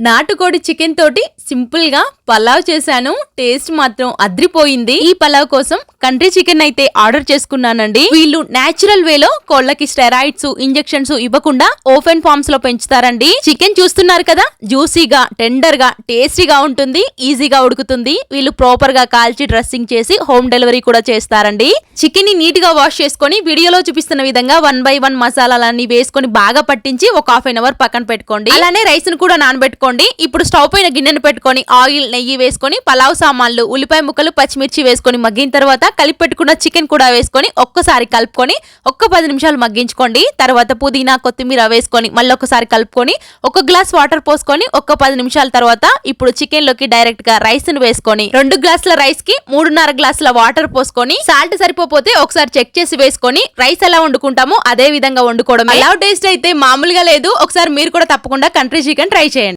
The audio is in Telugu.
నాటుకోడి చికెన్ తోటి సింపుల్గా పలావ్ చేశాను. టేస్ట్ మాత్రం అద్రిపోయింది. ఈ పలావ్ కోసం కంట్రీ చికెన్ అయితే ఆర్డర్ చేసుకున్నానండి. వీళ్ళు నేచురల్ వేలో కోళ్ళకి స్టెరాయిడ్స్ ఇంజెక్షన్స్ ఇవ్వకుండా ఓపెన్ ఫార్మ్స్లో పెంచుతారండి. చికెన్ చూస్తున్నారు కదా? జ్యూసీగా టెండర్గా టేస్టీగా ఉంటుంది. ఈజీగా ఉడుకుతుంది. వీళ్ళు ప్రాపర్గా కాల్చి డ్రెస్సింగ్ చేసి హోమ్ డెలివరీ కూడా చేస్తారండి. చికెన్ని నీట్గా వాష్ చేసుకొని వీడియోలో చూపిస్తున్న విధంగా వన్ బై వన్ మసాలాలన్నీ వేసుకొని బాగా పట్టించి ఒక హాఫ్ అన్ అవర్ పక్కన పెట్టుకోండి. అలానే రైస్ను కూడా నానబెట్టుకోండి. ఇప్పుడు స్టవ్ పైన గిన్నెను పెట్టుకొని ఆయిల్ నెయ్యి వేసుకొని పలావ్ సామాన్లు ఉల్లిపాయ ముక్కలు పచ్చిమిర్చి వేసుకొని మగ్గిన తర్వాత కలిపి పెట్టుకున్న చికెన్ కూడా వేసుకొని ఒక్కసారి కలుపుకొని ఒక్క పది నిమిషాలు మగ్గించుకోండి. తర్వాత పుదీనా కొత్తిమీర వేసుకొని మళ్ళీ ఒకసారి కలుపుకొని ఒక గ్లాస్ వాటర్ పోసుకొని ఒక్క పది నిమిషాల తర్వాత ఇప్పుడు చికెన్లోకి డైరెక్ట్గా రైస్ను వేసుకొని రెండు గ్లాసుల రైస్కి మూడున్నర గ్లాసుల వాటర్ పోసుకొని సాల్ట్ సరిపోతే ఒకసారి చెక్ చేసి వేసుకొని రైస్ ఎలా వండుకుంటామో అదే విధంగా వండుకోవడం ఎలా టేస్ట్ అయితే మామూలుగా లేదు. ఒకసారి మీరు కూడా తప్పకుండా కంట్రీ చికెన్ ట్రై చేయండి.